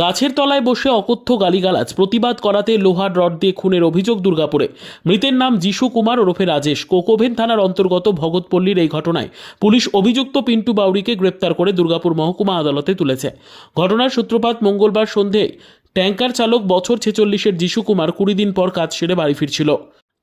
গাছের তলায় বসে অকথ্য গালিগালাজ, প্রতিবাদ করাতে লোহার রড দিয়ে খুনের অভিযোগ দুর্গাপুরে। মৃতের নাম যিশু কুমার ওরফে রাজেশ। কোকোভেন থানার অন্তর্গত ভগতপল্লীর এই ঘটনায় পুলিশ অভিযুক্ত পিন্টু বাউরিকে গ্রেপ্তার করে দুর্গাপুর মহকুমা আদালতে তুলেছে। ঘটনার সূত্রপাত মঙ্গলবার সন্ধেয় ট্যাঙ্কার চালক বছর ছেচল্লিশের যিশু কুমার কুড়ি দিন পর কাজ সেরে বাড়ি ফিরছিল।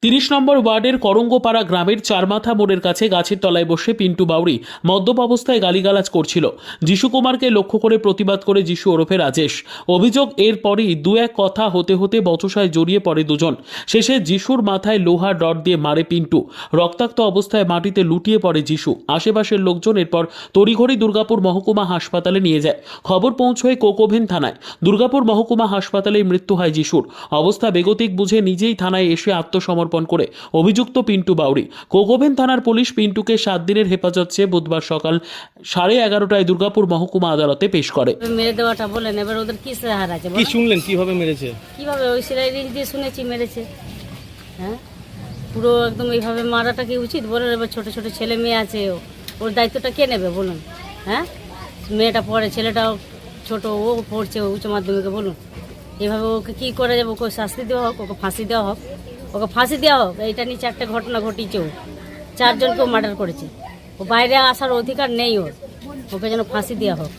তিরিশ নম্বর ওয়ার্ডের করঙ্গপাড়া গ্রামের চারমাথা মোড়ের কাছে গাছের তলায় বসে পিন্টু বাউরি মদ্যপ অবস্থায় গালিগালাজ করছিল। যিশু কুমারকে লক্ষ্য করে প্রতিবাদ করে যিশু ওরফে রাজেশ। অভিযোগ, এরপরই দু এক কথা হতে হতে বচসায় জড়িয়ে পড়ে দুজন। শেষে যিশুর মাথায় লোহা ডট দিয়ে মারে পিন্টু। রক্তাক্ত অবস্থায় মাটিতে লুটিয়ে পড়ে যিশু। আশেপাশের লোকজন এরপর তড়িঘড়ি দুর্গাপুর মহকুমা হাসপাতালে নিয়ে যায়। খবর পৌঁছয় কোকোভেন থানায়। দুর্গাপুর মহকুমা হাসপাতালে মৃত্যু হয় যিশুর। অবস্থা বেগতিক বুঝে নিজেই থানায় এসে আত্মসমর্পণ করে অভিযুক্ত পিন্টু বাউরি কোকোভেন থানার পুলিশ পিন্টুকে সাত দিনের হেফাজত চেয়ে বুধবার সকাল সাড়ে এগারোটায় দুর্গাপুর মহকুমা আদালতে পেশ করে। মেরে দেওয়াটা বলেন এবার ওদের কি সাহার আছে কি শুনলেন? কীভাবে মেরেছে? কীভাবে? ওই সেলাই রিং দিয়ে শুনেছি মেরেছে। হ্যাঁ? পুরো একদম এইভাবে মারাটা কি উচিত বলেন? এবার ছোট ছোট ছেলে মেয়ে আছে ও- ওর দায়িত্বটা কে নেবে বলুন? হ্যাঁ? মেয়েটা পড়ে ছেলেটাও ছোট ও পড়ছে উচ্চ মাধ্যমিকে বলুন। এভাবে ওকে কি করা যাবে? ওকে শাস্তি দেওয়া হোক ওকে ফাঁসি দেওয়া হোক। ওকে ফাঁসি দেওয়া হোক, এইটা নিয়ে চারটে ঘটনা ঘটিয়েছে ও চারজনকেও মার্ডার করেছে। ও বাইরে আসার অধিকার নেই ওর। ওকে যেন ফাঁসি দেওয়া হোক।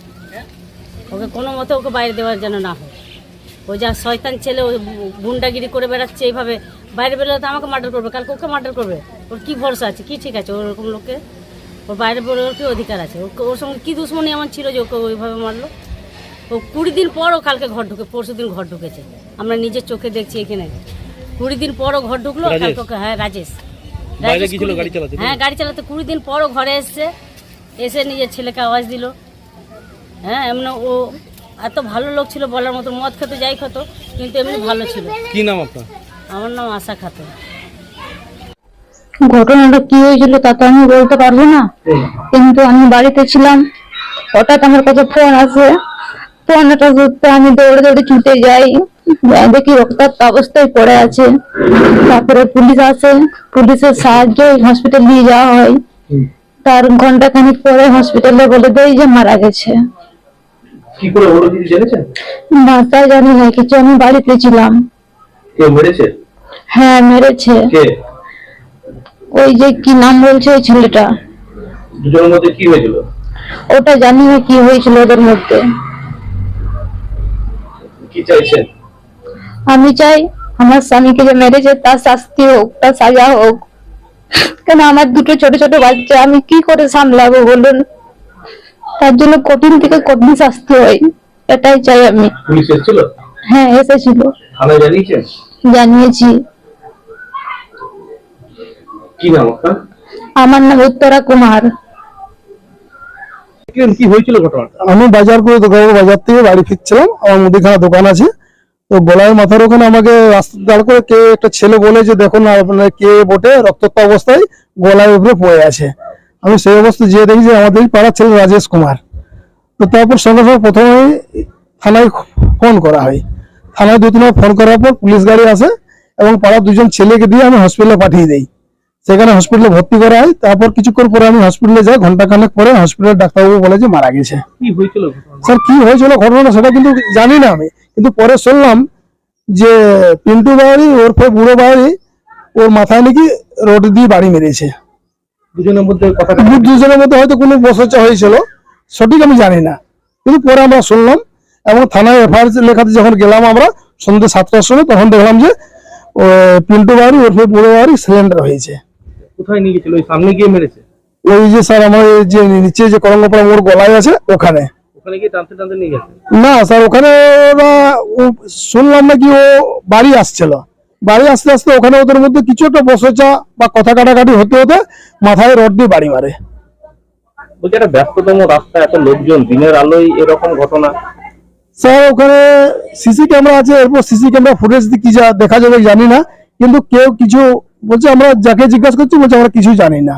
ওকে কোনো মতে ওকে বাইরে দেওয়ার যেন না হোক। ও যা শয়তান ছেলে, ও গুন্ডাগিরি করে বেড়াচ্ছে এইভাবে, বাইরে বেরোলে তো আমাকে মার্ডার করবে। কালকে ওকে মার্ডার করবে। ওর কী ভরসা আছে? কী ঠিক আছে? ওরকম লোককে? ওর বাইরে বেরোর কি অধিকার আছে? ওকে ওর সঙ্গে কী দুশ্মনী এমন ছিল যে ওকে ওইভাবে মারলো? ও কুড়ি দিন পর ও কালকে ঘর ঢুকে পরশু দিন ঘর ঢুকেছে। আমরা নিজের চোখে দেখছি এখানে। কুড়ি দিন পরও ঘর ঢুকলো কালকে হ্যাঁ রাজেশ? হ্যাঁ গাড়ি চালাতে কুড়ি দিন পরও ঘরে এসছে। এসে নিজের ছেলেকে আওয়াজ দিল। হ্যাঁ এমনি ও এত ভালো লোক ছিল বলার মতো মদ খেতে যাই খেতো কিন্তু এমনি ভালো ছিল। কি নাম আপনার? আমার নাম আশা খাতুন। ঘটনাটা কি হয়েছিল তা তো আমি বলতে পারব না। কিন্তু আমি বাড়িতে ছিলাম। হঠাৎ আমার কাছে ফোন আসে। ফোনটা ধরতে আমি দৌড়ে দৌড়ে ছুটে যাই। দেখি রক্তাক্ত অবস্থায় পড়ে আছে তারপরে পুলিশ আসে পুলিশের সাহায্যে হসপিটাল নিয়ে যাওয়া হয়। তার ঘণ্টা খানিক পরে হসপিটালে বলে দেয় যে মারা গেছে। কি করে হলো কিছু জেনেছেন? না তা জানি না কিছু আমি বাড়িতে ছিলাম। কেউ মেরেছে? হ্যাঁ মেরেছে। কে? ওই যে কি নাম বলছে ওই ছেলেটা? দুজনের মধ্যে কি হয়েছিল? ওটা জানি না কি হয়েছিল ওদের মধ্যে। কি চাইছেন? আমি চাই আমার স্বামীকে যে মেরেছে তার শাস্তি হোক তার সাজা হোক। কেন আমার দুটো ছোট ছোট বাচ্চা আমি কি করে সামলাবো বলুন? তার জন্য কঠিন থেকে কঠিন শাস্তি হয় এটাই চাই আমি। পুলিশ এসেছিল? হ্যাঁ এসেছিল। থানায় জানিয়েছেন? জানিয়েছি। কি নাম আপনার? আমার নাম উত্তরা কুমার। কি হয়েছিল ঘটনাটা? আমি বাজার করে দোকান বাজার থেকে বাড়ি ফিরছিলাম আমার মুদিখানা দোকান আছে। তো গলায় মাথার ওখানে আমাকে রাস্তা দাঁড় করে কে একটা ছেলে বলে যে দেখুন আপনার কে বোটে, রক্তাক্ত অবস্থায় গলায় উপরে পড়ে আছে। আমি সেই অবস্থা যেয়ে দেখি যে আমাদের পাড়ার ছেলে রাজেশ কুমার। তো তারপর সঙ্গে সঙ্গে প্রথমে থানায় ফোন করা হয়। থানায় দু তিনবার ফোন করার পর পুলিশ গাড়ি আসে এবং পাড়ার দুজন ছেলেকে দিয়ে আমি হসপিটালে পাঠিয়ে দেই। সেখানে হসপিটালে ভর্তি করা হয়। তারপর কিছুক্ষণ পরে আমি হসপিটালে যাই। ঘণ্টা খানেক পরে হসপিটালের ডাক্তারবাবু বলে যে মারা গেছে? স্যার কি হয়েছিল ঘটনাটা সেটা কিন্তু জানি না আমি। কিন্তু পরে শুনলাম যে পিন্টু বাড়ি ওর পর বুড়ো বাড়ি ওর মাথায় নাকি রোড দিয়ে বাড়ি মেরেছে। দুজনের মধ্যে কথা দুজনের মধ্যে হয়তো কোনো বসচা হয়েছিল। সঠিক আমি জানি না। কিন্তু পরে আমরা শুনলাম এবং থানায় এফআইআর লেখাতে যখন গেলাম আমরা সন্ধ্যে সাতটার সময় তখন দেখলাম যে ও, পিন্টু বাড়ি ওর পর বুড়ো বাড়ি সিলিন্ডার হয়েছে। কোথায় নিয়ে গেছিল? ওই সামনে গিয়ে মেরেছে? ওই যে স্যার আমার এই যে নিচে যে করঙ্গপাড়া মোড় গলায় আছে ওখানে। ওখানে গিয়ে টানতে টানতে নিয়ে গেছে? না স্যার ওখানে ওরা শুনলাম নাকি ও বাড়ি আসছিল। বাড়ি আসতে আসতে ওখানে ওদের মধ্যে কিছু একটা বসচা বা কথা কাটাকাটি হতে হতে মাথায় রড দিয়ে বাড়ি মারে। বলছি একটা ব্যস্ততম রাস্তা এত লোকজন দিনের আলোয় এরকম ঘটনা? স্যার ওখানে সিসি ক্যামেরা আছে এরপর সিসি ক্যামেরা ফুটেজ কি যা দেখা যাবে জানি না কিন্তু কেউ কিছু বলছে আমরা যাকে জিজ্ঞাসা করছি বলছে আমরা কিছুই জানি না?